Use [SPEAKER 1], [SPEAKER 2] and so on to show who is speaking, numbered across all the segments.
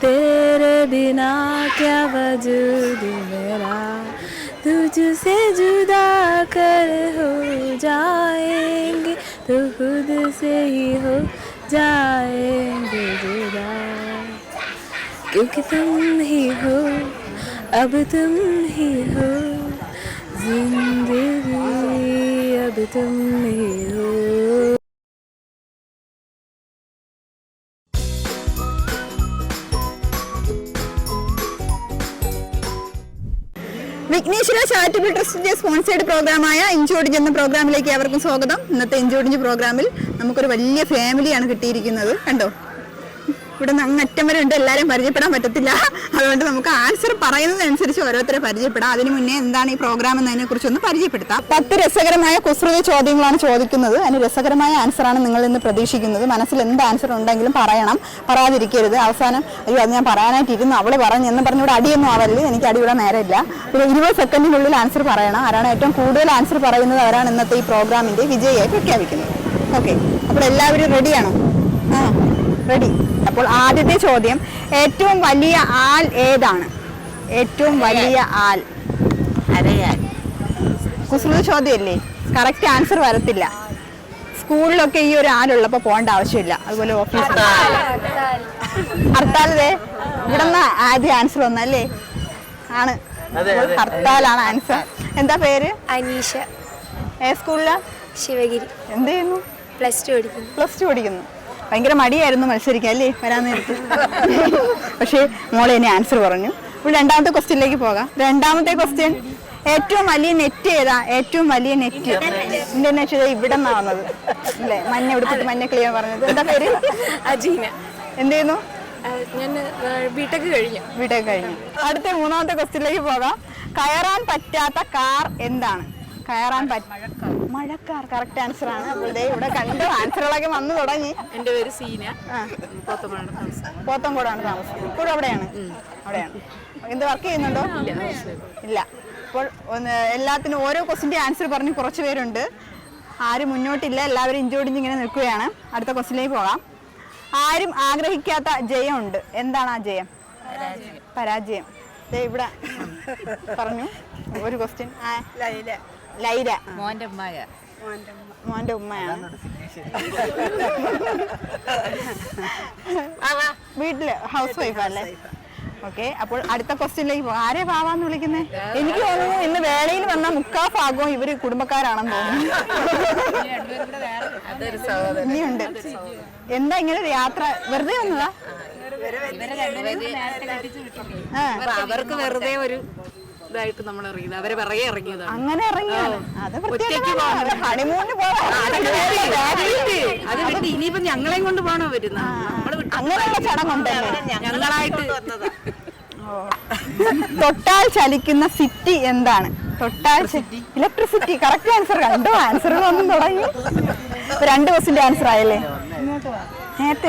[SPEAKER 1] तेरे बिना क्या वजूद मेरा? तुझसे जुदा कर हो जाएँगे तो खुद से ही हो जाएँगे जुदा। क्योंकि तुम ही हो, अब तुम ही हो, ज़िंदगी, अब तुम ही हो।
[SPEAKER 2] വിഘ്നേശ്വര ചാരിറ്റബിൾ ട്രസ്റ്റിന്റെ സ്പോൺസേഡ് പ്രോഗ്രാമായ ഇഞ്ചോടിഞ്ച് എന്ന പ്രോഗ്രാമിലേക്ക് അവർക്കും സ്വാഗതം. ഇന്നത്തെ ഇഞ്ചോടിഞ്ച് പ്രോഗ്രാമിൽ നമുക്കൊരു വലിയ ഫാമിലിയാണ് കിട്ടിയിരിക്കുന്നത്. കണ്ടോ? ഇവിടെ നിന്ന് അങ്ങറ്റം വരെ ഉണ്ട്. എല്ലാവരും പരിചയപ്പെടാൻ പറ്റത്തില്ല. അതുകൊണ്ട് നമുക്ക് ആൻസർ പറയുന്നതനുസരിച്ച് ഓരോരുത്തരെ പരിചയപ്പെടാം. അതിന് മുന്നേ എന്താണ് ഈ പ്രോഗ്രാം എന്നതിനെ കുറിച്ചൊന്ന് പരിചയപ്പെടുത്താം. പത്ത് രസകരമായ കുസൃതി ചോദ്യങ്ങളാണ് ചോദിക്കുന്നത്. അതിന് രസകരമായ ആൻസറാണ് നിങ്ങൾ ഇന്ന് പ്രതീക്ഷിക്കുന്നത്. മനസ്സിൽ എന്ത് ആൻസർ ഉണ്ടെങ്കിലും പറയണം. പറയാതിരിക്കരുത്. അവസാനം അയ്യോ അത് ഞാൻ പറയാനായിട്ടിരുന്നു. അവൾ പറഞ്ഞു എന്ന് പറഞ്ഞ് ഇവിടെ അടിയൊന്നും ആവല്ലേ എനിക്ക് അടിയുടെ നേരമില്ല. പിന്നെ ഇരുപത് സെക്കൻഡിനുള്ളിൽ ആൻസർ പറയണം. ആരാണ് ഏറ്റവും കൂടുതൽ ആൻസർ പറയുന്നത്? അവരാണ് ഇന്നത്തെ ഈ പ്രോഗ്രാമിന്റെ വിജയിയായി പ്രഖ്യാപിക്കുന്നത്. ഓക്കെ അപ്പോൾ എല്ലാവരും റെഡിയാണോ ആ റെഡി അപ്പോൾ ആദ്യത്തെ ചോദ്യം ഏറ്റവും വലിയ ആൽ ഏതാണ്? ഏറ്റവും വലിയ ആൽ
[SPEAKER 3] അരയാൽ
[SPEAKER 2] കുസൃത ചോദ്യമല്ലേ? കറക്റ്റ് ആൻസർ വരത്തില്ല. സ്കൂളിലൊക്കെ ഈ ഒരു ആലുള്ളപ്പോൾ പോകേണ്ട ആവശ്യമില്ല. അതുപോലെ ഓഫീസിൽ ഹർത്താലേ ഇവിടെ നിന്ന് ആദ്യം ആൻസർ വന്നല്ലേ ആണ്. ഹർത്താലാണ് ആൻസർ എന്താ പേര്?
[SPEAKER 1] അനീഷ.
[SPEAKER 2] ഏ സ്കൂളിലാ?
[SPEAKER 1] ശിവഗിരി.
[SPEAKER 2] എന്ത് ചെയ്യുന്നു?
[SPEAKER 1] പ്ലസ് ടു പഠിക്കുന്നു.
[SPEAKER 2] പ്ലസ് ടു പഠിക്കുന്നു. ഭയങ്കര മടിയായിരുന്നു മത്സരിക്കാൻ അല്ലേ? വരാൻ നേരത്ത്. പക്ഷേ മോളെ എന്നെ ആൻസർ പറഞ്ഞു. ഇപ്പോൾ രണ്ടാമത്തെ ക്വസ്റ്റ്യനിലേക്ക് പോകാം. രണ്ടാമത്തെ ക്വസ്റ്റ്യൻ ഏറ്റവും വലിയ നെറ്റ് ഏതാ? ഏറ്റവും വലിയ നെറ്റ് വെച്ചാൽ ഇവിടെ നിന്നാ വന്നത്. അല്ലേ? മഞ്ഞ ഉടുപ്പിട്ട് മഞ്ഞ ക്ലിയർ പറഞ്ഞത്. എന്താ പേര്?
[SPEAKER 1] അജീന.
[SPEAKER 2] എന്ത് ചെയ്യുന്നു?
[SPEAKER 1] ഞാൻ ബിടെക് കഴിഞ്ഞു.
[SPEAKER 2] ബിടെക് കഴിഞ്ഞു. അടുത്ത മൂന്നാമത്തെ ക്വസ്റ്റ്യനിലേക്ക് പോകാം. കയറാൻ പറ്റാത്ത കാർ എന്താണ്? കയറാൻ പറ്റും മഴക്കാർ. കറക്റ്റ് ആൻസർ ആണ്. അപ്പോൾ ദേ ഇവിടെ കണ്ട് ആൻസറുകളൊക്കെ വന്നു തുടങ്ങി.
[SPEAKER 3] എന്റെ പേര് സീന.
[SPEAKER 2] ആ. പോത്തങ്കോടാണ് താമസം ഇപ്പോഴും അവിടെയാണ്? അവിടെയാണ്. എന്ത് വർക്ക് ചെയ്യുന്നുണ്ടോ? ഇല്ല അപ്പോൾ ഒന്ന് എല്ലാത്തിനും ഓരോ ക്വസ്റ്റിന്റെ ആൻസർ പറഞ്ഞ് കുറച്ച് പേരുണ്ട്. ആരും മുന്നോട്ടില്ല. എല്ലാവരും ഇഞ്ചോടിഞ്ച് ഇങ്ങനെ നിൽക്കുകയാണ്. അടുത്ത ക്വസ്റ്റിലേക്ക് പോകാം. ആരും ആഗ്രഹിക്കാത്ത ജയമുണ്ട്. എന്താണ് ആ ജയം? പരാജയം. ദേ ഇവിടെ പറഞ്ഞു. ഒരു ക്വസ്റ്റ്യൻ ലൈല. ലൈല
[SPEAKER 3] മോന്റെ ഉമ്മായ.
[SPEAKER 2] മോന്റെ ഉമ്മയാണ് വീട്ടിൽ ഹൗസ് വൈഫ് അല്ലേ? ഓക്കെ അപ്പോൾ അടുത്ത ക്വസ്റ്റ്യനിലേക്ക് പോകാം ആരെ പാവാന്ന് വിളിക്കുന്നേ? എനിക്ക് തോന്നുന്നു ഇന്ന് വേളയിൽ വന്ന മുക്കാ ഭാഗവും ഇവർ കുടുംബക്കാരാണെന്ന് തോന്നുന്നു. ഇനിയുണ്ട്. എന്താ ഇങ്ങനെ ഒരു യാത്ര? വെറുതെ വന്നതാ?
[SPEAKER 3] അവർക്ക് വെറുതെ ഒരു ഇതായിട്ട് നമ്മൾ ഇറങ്ങിയത്. അവരെ പിറകെ ഇറങ്ങിയതാണ്.
[SPEAKER 2] അങ്ങനെ ഇറങ്ങിയാണ് അത്. ഹണിമൂണിന്
[SPEAKER 3] വിട്ട് ഇനിയിപ്പോ ഞങ്ങളെയും കൊണ്ട് പോകണോ വരുന്ന
[SPEAKER 2] അങ്ങനെയുള്ള
[SPEAKER 3] ഞങ്ങളായിട്ട്
[SPEAKER 2] തൊട്ടാൽ ചലിക്കുന്ന സിറ്റി എന്താണ്? തൊട്ടാൽ ഇലക്ട്രിസിറ്റി കറക്റ്റ് ആൻസർ രണ്ടോ ആൻസറുകളൊന്നും തുടങ്ങി. രണ്ടു രണ്ട് ക്വസ്റ്റിന്റെ ആൻസർ ആയല്ലേ? നേരത്തെ.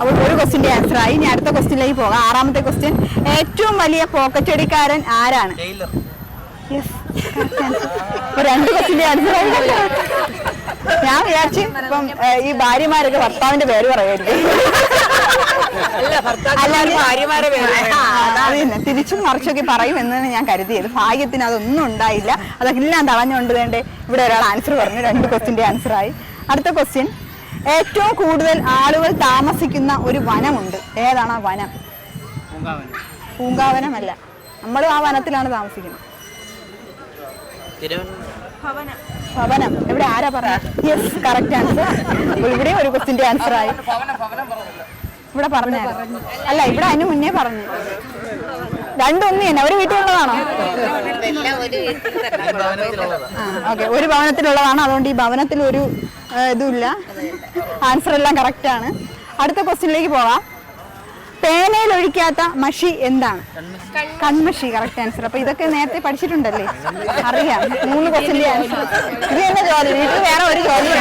[SPEAKER 2] അപ്പോൾ ഒരു ക്വസ്റ്റിന്റെ ആൻസർ ആയി. ഇനി അടുത്ത ക്വസ്റ്റിനിലേക്ക് പോകാം. ആറാമത്തെ ക്വസ്റ്റ്യൻ ഏറ്റവും വലിയ പോക്കറ്റടിക്കാരൻ ആരാണ്? രണ്ട് ക്വസ്റ്റിന്റെ ആൻസർ ആയി ഞാൻ വിചാരിച്ചു ഇപ്പം ഈ ഭാര്യമാരൊക്കെ ഭർത്താവിന്റെ പേര് പറയുമായിരിക്കും. തിരിച്ചും മറിച്ചൊക്കെ പറയും എന്നാണ് ഞാൻ കരുതിയത്. ഭാഗ്യത്തിന് അതൊന്നും ഉണ്ടായില്ല. അതൊക്കെ എല്ലാം തളഞ്ഞുകൊണ്ട് വേണ്ടേ. ഇവിടെ ഒരാൾ ആൻസർ പറഞ്ഞു. രണ്ട് ക്വസ്റ്റിന്റെ ആൻസർ ആയി. അടുത്ത ക്വസ്റ്റ്യൻ ഏറ്റവും കൂടുതൽ ആളുകൾ താമസിക്കുന്ന ഒരു വനമുണ്ട്. ഏതാണ് ആ വനം? പൂങ്കാവനമല്ല നമ്മൾ ആ വനത്തിലാണ് താമസിക്കുന്നത്. ഭവനം. എവിടെ? ആരാ പറയാ യെസ് കറക്റ്റ് ആൻസർ ഇവിടെ ഒരു ക്വസ്റ്റിന്റെ ആൻസർ ആയി. ഇവിടെ പറഞ്ഞു അല്ല ഇവിടെ അതിന് മുന്നേ പറഞ്ഞു. രണ്ടൊന്നു തന്നെ. ഒരു വീട്ടിലുള്ളതാണോ ഓക്കെ. ഒരു ഭവനത്തിലുള്ളതാണ് അതുകൊണ്ട് ഈ ഭവനത്തിൽ ഒരു ഇതുമില്ല. ആൻസർ എല്ലാം കറക്റ്റ് ആണ്. അടുത്ത ക്വസ്റ്റ്യനിലേക്ക് പോവാം. പേനയിൽ ഒഴിക്കാത്ത മഷി എന്താണ്? കൺമഷി കറക്റ്റ് ആൻസർ അപ്പൊ ഇതൊക്കെ നേരത്തെ പഠിച്ചിട്ടുണ്ടല്ലേ? അറിയാം. മൂന്ന് ക്വസ്റ്റിന്റെ ആൻസർ ഇത് തന്നെ ജോലി. വീട്ടിൽ വേറെ ഒരു ചോദ്യം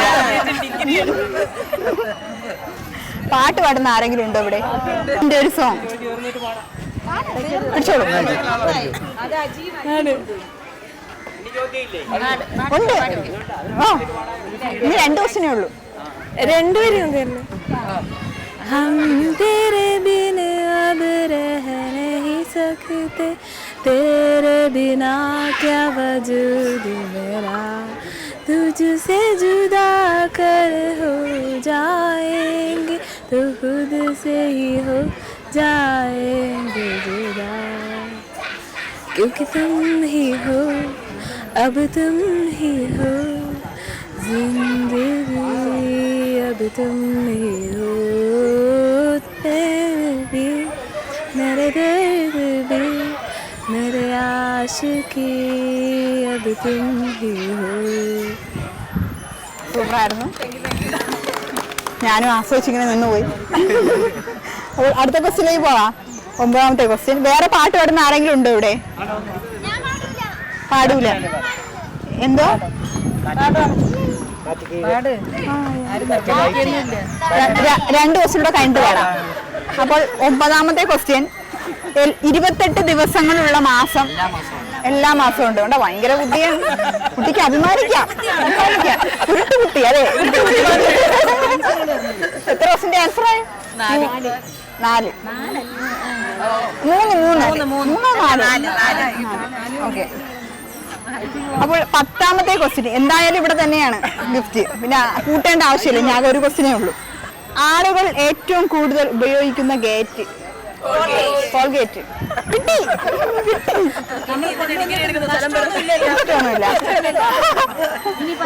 [SPEAKER 2] പാട്ട് പാടുന്ന ആരെങ്കിലും ഉണ്ടോ ഇവിടെ എന്റെ ഒരു സോങ് പിടിച്ചോളൂ ഉണ്ട് ഓ ഇനി രണ്ട് ക്വസ്റ്റിനേ ഉള്ളൂ
[SPEAKER 1] രണ്ടുപേരും തരുന്നു हम तेरे बिन अब रह नहीं सकते तेरे बिना क्या वजूद से ही हो जाएँगे जुदा क्योंकि तुम ही हो अब तुम ही हो ज़िंदगी अब तुम ही हो। तेरे भी मेरे दर्द भी मेरे आशिकी अब तुम ही हो।
[SPEAKER 2] तो ഞാനും ആസ്വദിച്ചിങ്ങനെ നിന്നുപോയി. അടുത്ത ക്വസ്റ്റ്യനിലേക്ക് പോവാം ഒമ്പതാമത്തെ ക്വസ്റ്റ്യൻ. വേറെ പാട്ട് പാടുന്ന ആരെങ്കിലും ഉണ്ടോ ഇവിടെ? പാടൂല. എന്തോ? രണ്ട് ക്വസ്റ്റ്യൻ കൂടെ കഴിഞ്ഞിട്ട് പാടാം. അപ്പോൾ ഒമ്പതാമത്തെ ക്വസ്റ്റ്യൻ. ഇരുപത്തെട്ട് ദിവസങ്ങളുള്ള മാസം. എല്ലാ മാസവും ഉണ്ട്. കേട്ടോ ഭയങ്കര കുട്ടിയാണ് കുട്ടിക്ക് അഭിമാനിക്കാം. അഭിമാനിക്കാം. കുരുട്ട് കുട്ടി അതെ. എത്ര ക്വസ്റ്റിന്റെ ആൻസർ ആയി? നാല്. മൂന്ന് മൂന്ന്. മൂന്നോ നാല്? ഓക്കെ. അപ്പോൾ പത്താമത്തെ ക്വസ്റ്റ്യൻ എന്തായാലും ഇവിടെ തന്നെയാണ് ഗിഫ്റ്റ് പിന്നെ കൂട്ടേണ്ട ആവശ്യമില്ല. ഞാൻ ഒരു ക്വസ്റ്റിനേ ഉള്ളൂ. ആളുകൾ ഏറ്റവും കൂടുതൽ ഉപയോഗിക്കുന്ന ഗേറ്റ് കോൾഗേറ്റ് കിട്ടി.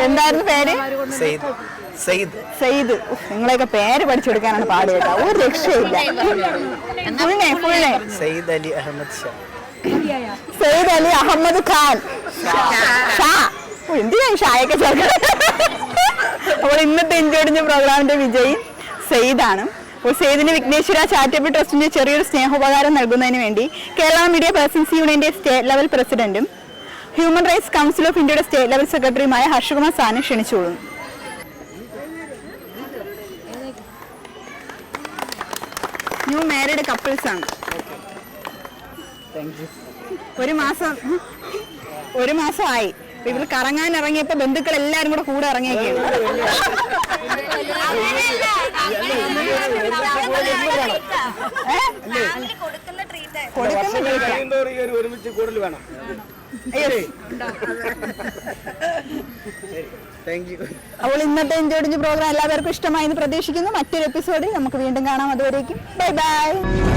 [SPEAKER 2] എന്തായിരുന്നു പേര്?
[SPEAKER 4] സെയ്ദ്. സെയ്ദ്.
[SPEAKER 2] നിങ്ങളെയൊക്കെ പേര് പഠിച്ചെടുക്കാനാണ് പാട് കേട്ടോ ഒരു രക്ഷയില്ല. Full name full
[SPEAKER 4] name Syed Ali Ahmed
[SPEAKER 2] Shah. Syed Ali Ahmed Khan. Shah. എന്തിനാ ഷായൊക്കെ ചേർക്കുന്നത് അപ്പോൾ ഇന്നത്തെ ഇഞ്ചോടിഞ്ഞ പ്രോഗ്രാമിന്റെ വിജയി സെയ്ദാണ്. സെയ്ദിന് വിഘ്നേശ്വര ചാരിറ്റബിൾ ട്രസ്റ്റിന്റെ ചെറിയൊരു സ്നേഹോപകാരം നൽകുന്നതിന് വേണ്ടി കേരള മീഡിയ പേഴ്സൺസ് യൂണിയന്റെ സ്റ്റേറ്റ് ലെവൽ പ്രസിഡന്റും ഹ്യൂമൻ റൈറ്റ്സ് കൗൺസിൽ ഓഫ് ഇന്ത്യയുടെ സ്റ്റേറ്റ് ലെവൽ സെക്രട്ടറിയുമായ ഹർഷകുമാർ സാനെ ക്ഷണിച്ചുകൊള്ളുന്നു. ന്യൂ മാരീഡ് കപ്പിൾസ് ആണ് ഒരു മാസം ഒരു മാസമായി. ഇവർ കറങ്ങാൻ ഇറങ്ങിയപ്പോ ബന്ധുക്കൾ എല്ലാരും കൂടെ കൂടെ ഇറങ്ങിയൊക്കെയാണ്
[SPEAKER 4] ഒരുമിച്ച് വേണം.
[SPEAKER 2] അപ്പോൾ ഇന്നത്തെ ഇഞ്ചോടിഞ്ച് പ്രോഗ്രാം എല്ലാവർക്കും ഇഷ്ടമായി എന്ന് പ്രതീക്ഷിക്കുന്നു. മറ്റൊരു എപ്പിസോഡിൽ നമുക്ക് വീണ്ടും കാണാം. അതുവരേക്കും. Bye bye